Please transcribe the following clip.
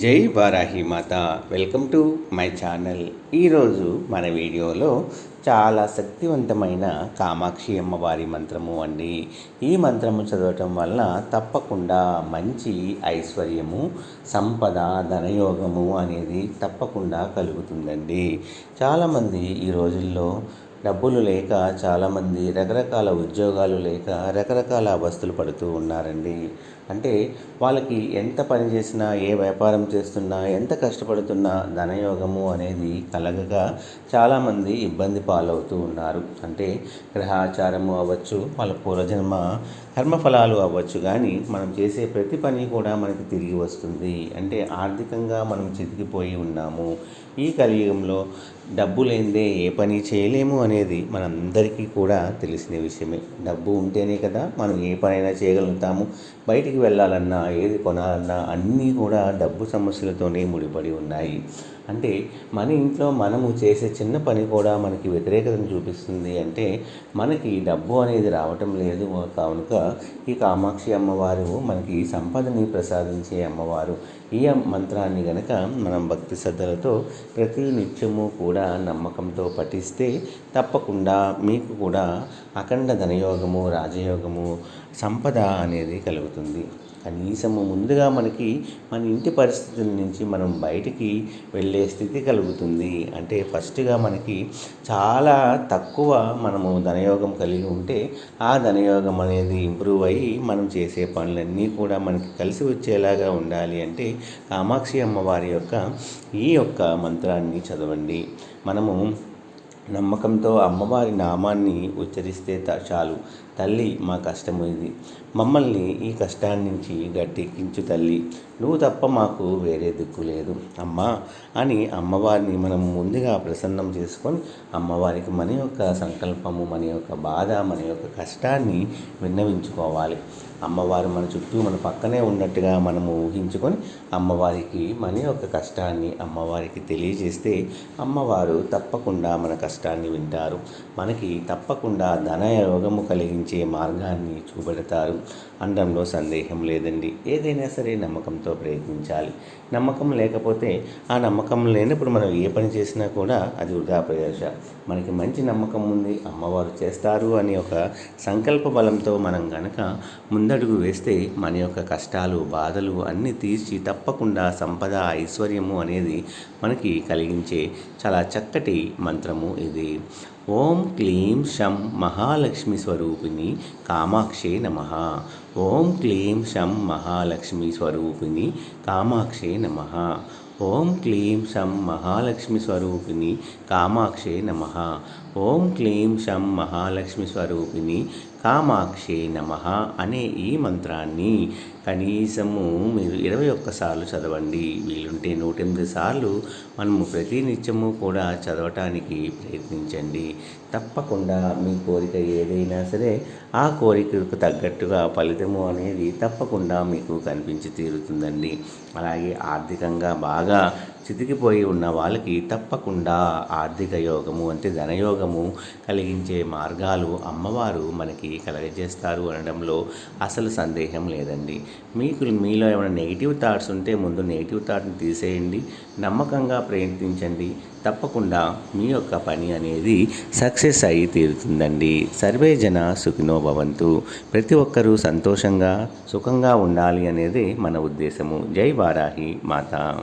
జై వారాహి మాత. Welcome to my channel. ఈరోజు మన వీడియోలో చాలా శక్తివంతమైన కామాక్షి అమ్మవారి మంత్రము అండి. ఈ మంత్రము చదవటం వల్ల తప్పకుండా మంచి ఐశ్వర్యము సంపద ధనయోగము అనేది తప్పకుండా కలుగుతుందండి. చాలామంది ఈ రోజుల్లో డబ్బులు లేక చాలామంది రకరకాల ఉద్యోగాలు లేక రకరకాల అవస్థలు పడుతూ ఉన్నారండి. అంటే వాళ్ళకి ఎంత పని చేసినా ఏ వ్యాపారం చేస్తున్నా ఎంత కష్టపడుతున్నా ధనయోగము అనేది కలగగా చాలామంది ఇబ్బంది పాలవుతూ ఉన్నారు. అంటే గ్రహాచారము అవ్వచ్చు వాళ్ళ పూర్వజన్మ కర్మఫలాలు అవ్వచ్చు కానీ మనం చేసే ప్రతి పని కూడా మనకి తిరిగి వస్తుంది. అంటే ఆర్థికంగా మనం చితికిపోయి ఉన్నాము. ఈ కలియుగంలో డబ్బు లేనిదే ఏ పని చేయలేము అనేది మనందరికీ కూడా తెలిసిన విషయమే. డబ్బు ఉంటేనే కదా మనం ఏ పనైనా చేయగలుగుతాము. బయటికి వెళ్ళాలన్నా ఏది కొనాలన్నా అన్నీ కూడా డబ్బు సమస్యలతోనే ముడిపడి ఉన్నాయి. అంటే మన ఇంట్లో మనము చేసే చిన్న పని కూడా మనకి వ్యతిరేకతను చూపిస్తుంది అంటే మనకి డబ్బు అనేది రావటం లేదు. కానుక ఈ కామాక్షి అమ్మవారు మనకి సంపదని ప్రసాదించే అమ్మవారు. ఈ మంత్రాన్ని గనక మనం భక్తి శ్రద్ధలతో ప్రతి నిత్యము కూడా నమ్మకంతో పఠిస్తే తప్పకుండా మీకు కూడా అఖండ ధనయోగము రాజయోగము సంపద అనేది కలుగుతుంది. కనీసం ముందుగా మనకి మన ఇంటి పరిస్థితుల నుంచి మనం బయటికి వెళ్ళే స్థితి కలుగుతుంది. అంటే ఫస్ట్గా మనకి చాలా తక్కువ మనము ధనయోగం కలిగి ఉంటే ఆ ధనయోగం అనేది ఇంప్రూవ్ అయ్యి మనం చేసే పనులన్నీ కూడా మనకి కలిసి వచ్చేలాగా ఉండాలి అంటే కామాక్షి అమ్మవారి యొక్క ఈ యొక్క మంత్రాన్ని చదవండి. మనము నమ్మకంతో అమ్మవారి నామాన్ని ఉచ్చరిస్తే చాలు. తల్లి మా కష్టము ఇది మమ్మల్ని ఈ కష్టాన్ని నుంచి గట్టెక్కించు తల్లి. నువ్వు తప్ప మాకు వేరే దిక్కు లేదు. అమ్మా అని అమ్మవారిని మనం ముందుగా ప్రసన్నం చేసుకొని అమ్మవారికి మన యొక్క సంకల్పము మన యొక్క బాధ మన యొక్క కష్టాన్ని విన్నవించుకోవాలి. అమ్మవారు మన చుట్టూ మన పక్కనే ఉన్నట్టుగా మనము ఊహించుకొని అమ్మవారికి మన యొక్క కష్టాన్ని అమ్మవారికి తెలియజేస్తే అమ్మవారు తప్పకుండా మన కష్టాన్ని వింటారు. మనకి తప్పకుండా ధనయోగము కలిగించే మార్గాన్ని చూపెడతారు. అనడంలో సందేహం లేదండి. ఏదైనా సరే నమ్మకంతో ప్రయత్నించాలి. నమ్మకం లేకపోతే ఆ నమ్మకం లేనప్పుడు మనం ఏ పని చేసినా కూడా అది వృధా ప్రయోజ మనకి మంచి నమ్మకం ఉంది అమ్మవారు చేస్తారు అని ఒక సంకల్ప బలంతో మనం గనక ముందడుగు వేస్తే మన యొక్క కష్టాలు బాధలు అన్నీ తీర్చి తప్పకుండా సంపద ఐశ్వర్యము అనేది మనకి కలిగించే చాలా చక్కటి మంత్రము ఇది. ఓం క్లీం శం మహాలక్ష్మి స్వరూపిణి కామాక్షే నమ. ఓం క్లీం శం మహాలక్ష్మి స్వరూపిణి కామాక్షే నమ. ఓం క్లీం శం మహాలక్ష్మి స్వరూపిణి కామాక్షే నమ. ఓం క్లీం శం మహాలక్ష్మి స్వరూపిణి కామాక్షే నమ అనే ఈ మంత్రాన్ని కనీసము మీరు ఇరవై ఒక్కసార్లు చదవండి. వీలుంటే నూట ఎనిమిది సార్లు మనము ప్రతి నిత్యము కూడా చదవటానికి ప్రయత్నించండి. తప్పకుండా మీ కోరిక ఏదైనా సరే ఆ కోరికకు తగ్గట్టుగా ఫలితము అనేది తప్పకుండా మీకు కనిపించి తీరుతుందండి. అలాగే ఆర్థికంగా బాగా చితికిపోయి ఉన్న వాళ్ళకి తప్పకుండా ఆర్థిక యోగము అంటే ధనయోగము కలిగించే మార్గాలు అమ్మవారు మనకి కలగజేస్తారు అనడంలో అసలు సందేహం లేదండి. మీకు మీలో ఏమైనా నెగిటివ్ థాట్స్ ఉంటే ముందు నెగిటివ్ థాట్ని తీసేయండి. నమ్మకంగా ప్రయత్నించండి. తప్పకుండా మీ యొక్క పని అనేది సక్సెస్ అయి తీరుతుందండి. సర్వే జన సుఖినో భవంతు. ప్రతి ఒక్కరూ సంతోషంగా సుఖంగా ఉండాలి అనేది మన ఉద్దేశము. జై వారాహి మాత.